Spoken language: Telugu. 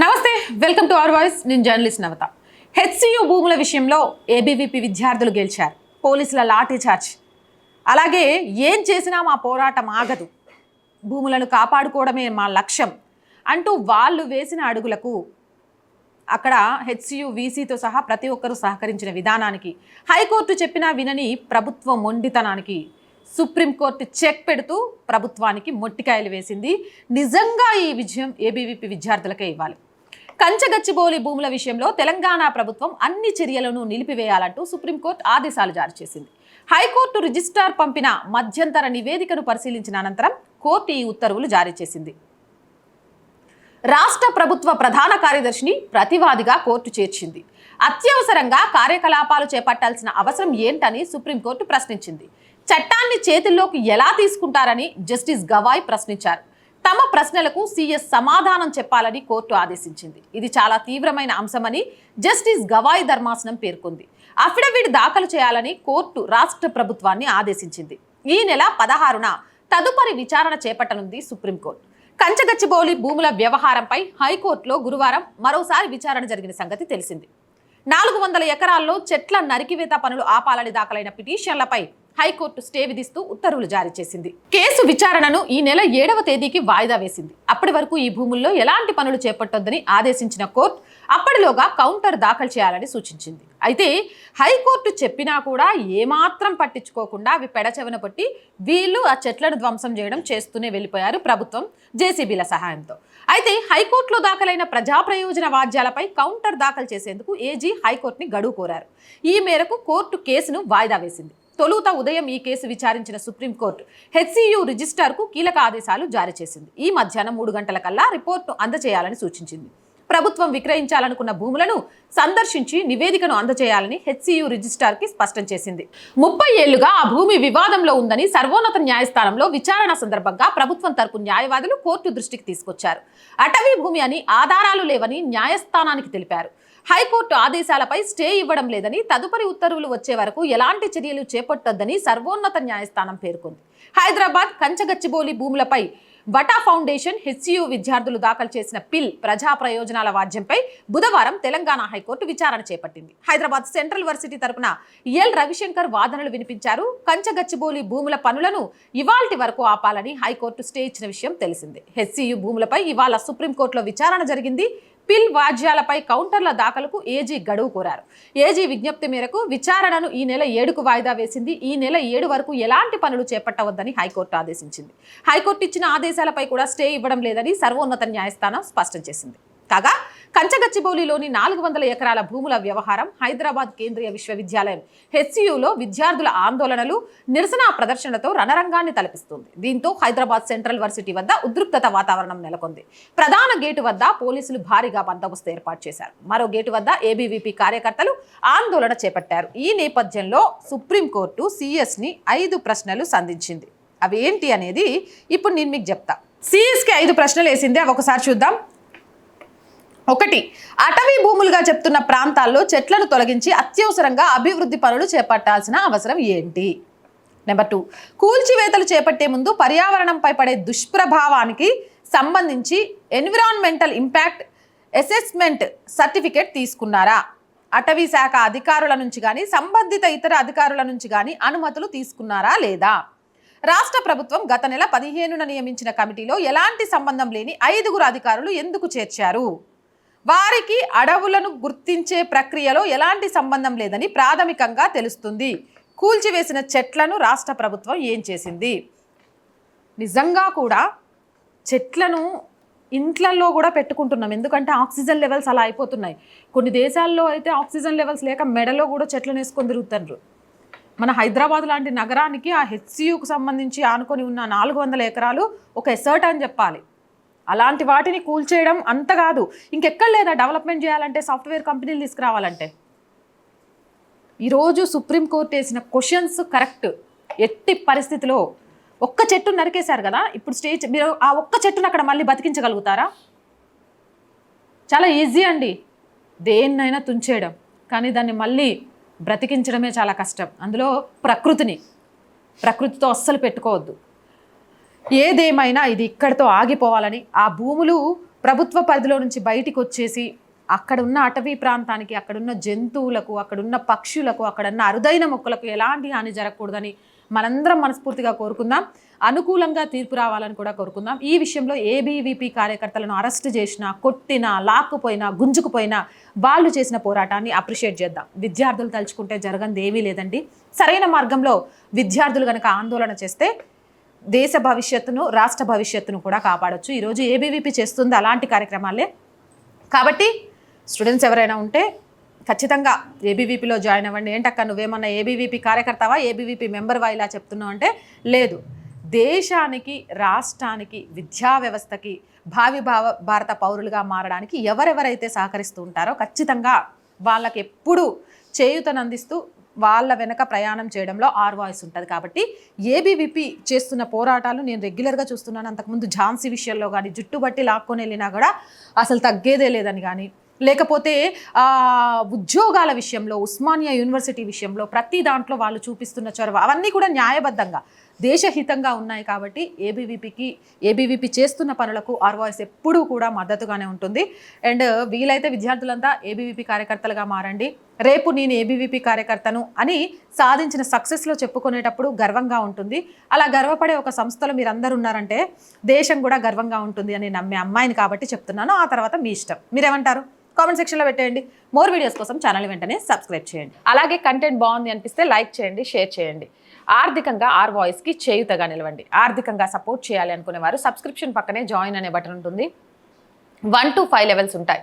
నమస్తే వెల్కమ్ టు అవర్ వాయిస్. నేను జర్నలిస్ట్ నవత. హెచ్సియు భూముల విషయంలో ఏబీవీపీ విద్యార్థులు గెలిచారు. పోలీసుల లాఠీ చార్జ్. అలాగే ఏం చేసినా మా పోరాటం ఆగదు. భూములను కాపాడుకోవడమే మా లక్ష్యం అంటూ వాళ్ళు వేసిన అడుగులకు అక్కడ హెచ్సియు వీసీతో సహా ప్రతి ఒక్కరూ సహకరించిన విధానానికి హైకోర్టు చెప్పినా వినని ప్రభుత్వ మొండితనానికి సుప్రీంకోర్టు చెక్ పెడుతూ ప్రభుత్వానికి మొట్టికాయలు వేసింది. నిజంగా ఈ విజయం ఏబీవీపీ విద్యార్థులకే ఇవ్వాలి. కంచగచ్చిబౌలి భూముల విషయంలో తెలంగాణ ప్రభుత్వం అన్ని చర్యలను నిలిపివేయాలంటూ సుప్రీంకోర్టు ఆదేశాలు జారీ చేసింది. హైకోర్టు రిజిస్ట్రార్ పంపిన మధ్యంతర నివేదికను పరిశీలించిన అనంతరం కోర్టు ఈ ఉత్తర్వులు జారీ చేసింది. రాష్ట్ర ప్రభుత్వ ప్రధాన కార్యదర్శిని ప్రతివాదిగా కోర్టు చేర్చింది. అత్యవసరంగా కార్యకలాపాలు చేపట్టాల్సిన అవసరం ఏంటని సుప్రీంకోర్టు ప్రశ్నించింది. చట్టాన్ని చేతుల్లోకి ఎలా తీసుకుంటారని జస్టిస్ గవాయ్ ప్రశ్నించారు. తమ ప్రశ్నలకు సీఎస్ సమాధానం చెప్పాలని కోర్టు ఆదేశించింది. ఇది చాలా తీవ్రమైన అంశమని జస్టిస్ గవాయ్ ధర్మాసనం పేర్కొంది. అఫిడవిట్ దాఖలు చేయాలని కోర్టు రాష్ట్ర ప్రభుత్వాన్ని ఆదేశించింది. ఈ నెల పదహారున తదుపరి విచారణ చేపట్టనుంది సుప్రీంకోర్టు. కంచగచ్చిబౌలి భూముల వ్యవహారంపై హైకోర్టులో గురువారం మరోసారి విచారణ జరిగిన సంగతి తెలిసింది. నాలుగు వందల ఎకరాల్లో చెట్ల నరికివేత పనులు ఆపాలని దాఖలైన పిటిషన్లపై హైకోర్టు స్టే విధిస్తూ ఉత్తర్వులు జారీ చేసింది. కేసు విచారణను ఈ నెల ఏడవ తేదీకి వాయిదా వేసింది. అప్పటి వరకు ఈ భూముల్లో ఎలాంటి పనులు చేపట్టొద్దని ఆదేశించిన కోర్టు అప్పటిలోగా కౌంటర్ దాఖలు చేయాలని సూచించింది. అయితే హైకోర్టు చెప్పినా కూడా ఏమాత్రం పట్టించుకోకుండా అవి పెడచెవన పట్టి వీళ్ళు ఆ చెట్లను ధ్వంసం చేయడం చేస్తూనే వెళ్ళిపోయారు ప్రభుత్వం జేసీబీల సహాయంతో. అయితే హైకోర్టులో దాఖలైన ప్రజా ప్రయోజన వాద్యాలపై కౌంటర్ దాఖలు చేసేందుకు ఏజీ హైకోర్టుని గడువు కోరారు. ఈ మేరకు కోర్టు కేసును వాయిదా వేసింది. తొలుత ఉదయం ఈ కేసు విచారించిన సుప్రీంకోర్టు హెచ్సియు రిజిస్టార్కు కీలక ఆదేశాలు జారీ చేసింది. ఈ మధ్యాహ్నం మూడు గంటల కల్లా రిపోర్టును అందజేయాలని సూచించింది. ప్రభుత్వం విక్రయించాలనుకున్న భూములను సందర్శించి నివేదికను అందజేయాలని హెచ్సియు రిజిస్టార్కి స్పష్టం చేసింది. ముప్పై ఏళ్ళుగా ఆ భూమి వివాదంలో ఉందని సర్వోన్నత న్యాయస్థానంలో విచారణ సందర్భంగా ప్రభుత్వం తరపు న్యాయవాదులు కోర్టు దృష్టికి తీసుకొచ్చారు. అటవీ భూమి అని ఆధారాలు లేవని న్యాయస్థానానికి తెలిపారు. హైకోర్టు ఆదేశాలపై స్టే ఇవ్వడం లేదని తదుపరి ఉత్తర్వులు వచ్చే వరకు ఎలాంటి చర్యలు చేపట్టొద్దని సర్వోన్నత న్యాయస్థానం పేర్కొంది. హైదరాబాద్ కంచగచ్చిబోలి భూములపై వటా ఫౌండేషన్ హెచ్సియు విద్యార్థులు దాఖలు చేసిన పిల్ ప్రజా ప్రయోజనాల వాద్యంపై బుధవారం తెలంగాణ హైకోర్టు విచారణ చేపట్టింది. హైదరాబాద్ సెంట్రల్ వర్సిటీ తరపున ఎల్ రవిశంకర్ వాదనలు వినిపించారు. కంచగచ్చిబోలి భూముల పనులను ఇవాల్టి వరకు ఆపాలని హైకోర్టు స్టే ఇచ్చిన విషయం తెలిసిందే. హెచ్సియు భూములపై ఇవాళ సుప్రీంకోర్టులో విచారణ జరిగింది. పిల్ వాజ్యాలపై కౌంటర్ల దాఖలకు ఏజీ గడువు కోరారు. ఏజీ విజ్ఞప్తి మేరకు విచారణను ఈ నెల ఏడుకు వాయిదా వేసింది. ఈ నెల ఏడు వరకు ఎలాంటి పనులు చేపట్టవద్దని హైకోర్టు ఆదేశించింది. హైకోర్టు ఇచ్చిన ఆదేశాలపై కూడా స్టే ఇవ్వడం లేదని సర్వోన్నత న్యాయస్థానం స్పష్టం చేసింది. కాగా కంచగచ్చిబౌలిలోని నాలుగు వందల ఎకరాల భూముల వ్యవహారం హైదరాబాద్ కేంద్రీయ విశ్వవిద్యాలయం హెచ్సియులో విద్యార్థుల ఆందోళనలు నిరసన ప్రదర్శనలతో రణరంగాన్ని తలపిస్తుంది. దీంతో హైదరాబాద్ సెంట్రల్ వర్సిటీ వద్ద ఉద్రిక్తత వాతావరణం నెలకొంది. ప్రధాన గేటు వద్ద పోలీసులు భారీగా బందోబస్తు ఏర్పాటు చేశారు. మరో గేటు వద్ద ఏబీవీపీ కార్యకర్తలు ఆందోళన చేపట్టారు. ఈ నేపథ్యంలో సుప్రీంకోర్టు సిఎస్ని ఐదు ప్రశ్నలు సంధించింది. అవి ఏంటి అనేది ఇప్పుడు నేను మీకు చెప్తా. సిఎస్కి ఐదు ప్రశ్నలు వేసింది అవి ఒకసారి చూద్దాం. ఒకటి అటవీ భూములుగా చెప్తున్న ప్రాంతాల్లో చెట్లను తొలగించి అత్యవసరంగా అభివృద్ధి పనులు చేపట్టాల్సిన అవసరం ఏంటి? నెంబర్ టూ కూల్చివేతలు చేపట్టే ముందు పర్యావరణంపై పడే దుష్ప్రభావానికి సంబంధించి ఎన్విరాన్మెంటల్ ఇంపాక్ట్ అసెస్మెంట్ సర్టిఫికేట్ తీసుకున్నారా? అటవీ శాఖ అధికారుల నుంచి కానీ సంబంధిత ఇతర అధికారుల నుంచి కానీ అనుమతులు తీసుకున్నారా లేదా? రాష్ట్ర ప్రభుత్వం గత నెల పదిహేనున నియమించిన కమిటీలో ఎలాంటి సంబంధం లేని ఐదుగురు అధికారులు ఎందుకు చేర్చారు? వారికి అడవులను గుర్తించే ప్రక్రియలో ఎలాంటి సంబంధం లేదని ప్రాథమికంగా తెలుస్తుంది. కూల్చివేసిన చెట్లను రాష్ట్ర ప్రభుత్వం ఏం చేసింది? నిజంగా కూడా చెట్లను ఇంట్లల్లో కూడా పెట్టుకుంటున్నాం. ఎందుకంటే ఆక్సిజన్ లెవెల్స్ అలా అయిపోతున్నాయి. కొన్ని దేశాల్లో అయితే ఆక్సిజన్ లెవెల్స్ లేక మెడలో కూడా చెట్లను వేసుకొని తిరుగుతుండ్రు. మన హైదరాబాద్ లాంటి నగరానికి ఆ హెచ్సియుకు సంబంధించి ఆనుకొని ఉన్న నాలుగు వందల ఎకరాలు ఒక ఎసర్ట్ అని చెప్పాలి. అలాంటి వాటిని కూల్చేయడం అంత కాదు. ఇంకెక్కడ లేదా డెవలప్మెంట్ చేయాలంటే సాఫ్ట్వేర్ కంపెనీలు తీసుకురావాలంటే? ఈరోజు సుప్రీంకోర్టు వేసిన క్వశ్చన్స్ కరెక్ట్. ఎట్టి పరిస్థితిలో ఒక్క చెట్టు నరికేశారు కదా? ఇప్పుడు స్టేజ్ మీరు ఆ ఒక్క చెట్టును అక్కడ మళ్ళీ బతికించగలుగుతారా? చాలా ఈజీ అండి. దేన్నైనా తుంచేయడం. కానీ దాన్ని మళ్ళీ బ్రతికించడమే చాలా కష్టం. అందులో ప్రకృతిని ప్రకృతితో అస్సలు పెట్టుకోవద్దు. ఏదేమైనా ఇది ఇక్కడితో ఆగిపోవాలని ఆ భూములు ప్రభుత్వ పరిధిలో నుంచి బయటికి వచ్చేసి అక్కడ ఉన్న అటవీ ప్రాంతానికి అక్కడున్న జంతువులకు అక్కడున్న పక్షులకు అక్కడున్న అరుదైన మొక్కలకు ఎలాంటి హాని జరగకూడదని మనందరం మనస్ఫూర్తిగా కోరుకుందాం. అనుకూలంగా తీర్పు రావాలని కూడా కోరుకుందాం. ఈ విషయంలో ఏబీవీపీ కార్యకర్తలను అరెస్ట్ చేసినా కొట్టినా లాక్కుపోయినా గుంజుకుపోయినా వాళ్ళు చేసిన పోరాటాన్ని అప్రిషియేట్ చేద్దాం. విద్యార్థులు తలుచుకుంటే జరగంది ఏమీ లేదండి. సరైన మార్గంలో విద్యార్థులు కనుక ఆందోళన చేస్తే దేశ భవిష్యత్తును రాష్ట్ర భవిష్యత్తును కూడా కాపాడొచ్చు. ఈరోజు ఏబీవీపీ చేస్తుంది అలాంటి కార్యక్రమాలే. కాబట్టి స్టూడెంట్స్ ఎవరైనా ఉంటే ఖచ్చితంగా ఏబీవీపీలో జాయిన్ అవ్వండి. ఏంటక్క నువ్వేమన్నా ఏబీవీపీ కార్యకర్తవా? ఏబీవీపీ మెంబర్వా? ఇలా చెప్తున్నావు అంటే లేదు. దేశానికి రాష్ట్రానికి విద్యా వ్యవస్థకి భావి భావ భారత పౌరులుగా మారడానికి ఎవరెవరైతే సహకరిస్తూ ఉంటారో ఖచ్చితంగా వాళ్ళకి ఎప్పుడూ చేయూతనందిస్తూ వాళ్ళ వెనక ప్రయాణం చేయడంలో ఆర్ వాయిస్ ఉంటుంది కాబట్టి ఏబీవీపీ చేస్తున్న పోరాటాలు నేను రెగ్యులర్గా చూస్తున్నాను. అంతకుముందు ఝాన్సీ విషయంలో కానీ జుట్టు బట్టి లాక్కొని వెళ్ళినా కూడా అసలు తగ్గేదే లేదని కానీ లేకపోతే ఉద్యోగాల విషయంలో ఉస్మానియా యూనివర్సిటీ విషయంలో ప్రతి దాంట్లో వాళ్ళు చూపిస్తున్న చొరవ అవన్నీ కూడా న్యాయబద్ధంగా దేశహితంగా ఉన్నాయి కాబట్టి ఏబీవీపీకి ఏబీవీపీ చేస్తున్న పనులకు ఆర్వాయిస్ ఎప్పుడూ కూడా మద్దతుగానే ఉంటుంది. అండ్ వీలైతే విద్యార్థులంతా ఏబీవీపీ కార్యకర్తలుగా మారండి. రేపు నేను ఏబీవీపీ కార్యకర్తను అని సాధించిన సక్సెస్లో చెప్పుకునేటప్పుడు గర్వంగా ఉంటుంది. అలా గర్వపడే ఒక సంస్థలో మీరందరూ ఉన్నారంటే దేశం కూడా గర్వంగా ఉంటుంది అని నమ్మే అమ్మాయిని కాబట్టి చెప్తున్నాను. ఆ తర్వాత మీ ఇష్టం. మీరేమంటారు? కామెంట్ సెక్షన్లో పెట్టేయండి. మోర్ వీడియోస్ కోసం ఛానల్ వెంటనే సబ్స్క్రైబ్ చేయండి. అలాగే కంటెంట్ బాగుంది అనిపిస్తే లైక్ చేయండి షేర్ చేయండి. ఆర్థికంగా ఆర్ వాయిస్కి చేయుతగా నిలవండి. ఆర్థికంగా సపోర్ట్ చేయాలి అనుకునే వారు సబ్స్క్రిప్షన్ పక్కనే జాయిన్ అనే బటన్ ఉంటుంది. వన్ టు ఫైవ్ లెవెల్స్ ఉంటాయి.